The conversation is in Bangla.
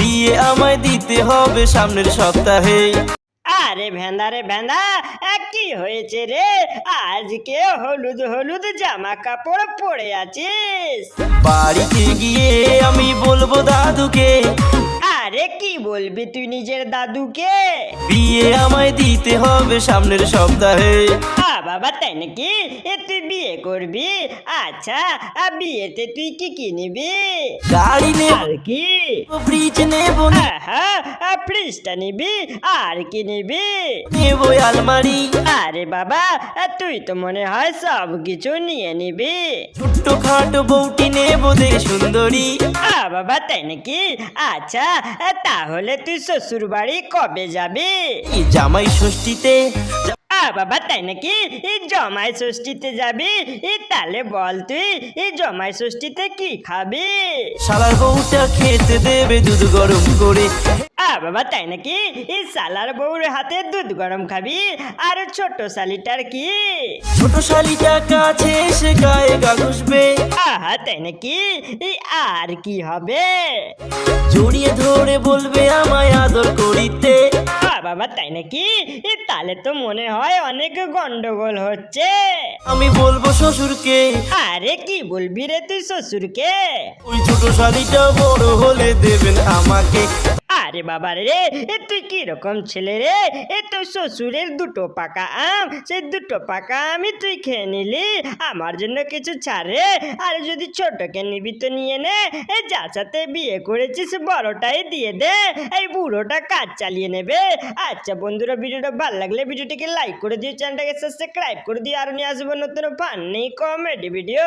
বিয়ে আমায় দিতে হবে সামনের সপ্তাহে। আরে ভেন্দা রে ভেন্দা কি হয়েছে রে? আজকে হলুদ হলুদ জামা কাপড় পরে আছিস? বাড়িতে গিয়ে আমি বলব দাদুকে আরে কি বলবি তুই নিজের দাদুকে? বিয়ে আমায় দিতে হবে সামনের সপ্তাহে। বাবা তাই নাকি? এ তুই বিয়ে করবি? আচ্ছা আর বিয়েতে তুই কি কি নিবি? গাড়ি নেব। আর কি? ফ্রিজ নেব হ্যাঁ ফ্রিজটা নিবি। আর কি নিবি? নেব আলমারি। আরে বাবা তুই তো মনে হয় সব কিছু নিয়ে নিবি। ছোট্ট খাটো বউটি নেব দে সুন্দরী। আ বাবা তাই নাকি? আচ্ছা তাহলে তুই শ্বশুর বাড়ি কবে যাবি? জামাই ষষ্ঠীতে। বাবা তাই নাকি? এই জমাই ষষ্ঠীতে যাবি? এই তাহলে বল তুই এই জমাই ষষ্ঠীতে কি খাবি? শালার বউটা খেতে দেবে দুধ গরম করে। আ বাবা তাই নাকি? এই সালার বউর হাতে দুধ গরম খাবি? আর ছোট শালিটার কি? ছোট শালিটা কাছে এসে গায়ে গা ঘুষবে। আহা তাই নাকি? এই আর কি হবে? জড়িয়ে ধরে বলবে আমায় আদর করিতে। বাবা তাই নাকি? এ তাহলে তো মনে হয় অনেক গন্ডগোল হচ্ছে। আমি বলব শ্বশুরকে। আরে কি বলবি রে তুই শ্বশুরকে? ওই ছোট শাড়িটা বড় হলে দেবেন আমাকে। আরে বাবা রে, এ তুই কি রকম ছেলে রে? এ তো শ্বশুরের দুটো পাকা আম সেই দুটো পাকা আমি তুই খেয়ে নিলি, আমার জন্য কিছু ছাড় আর যদি ছোটকে নিবি তো নিয়ে নে, এ যার সাথে বিয়ে করেছিস বড়টাই দিয়ে দে, এই বুড়োটা কাজ চালিয়ে নেবে। আচ্ছা বন্ধুরা, ভিডিওটা ভালো লাগলে ভিডিওটিকে লাইক করে দিও, চ্যানেলটাকে সাবস্ক্রাইব করে দিও, আর নিয়ে আসব নতুন ফান্নি কমেডি ভিডিও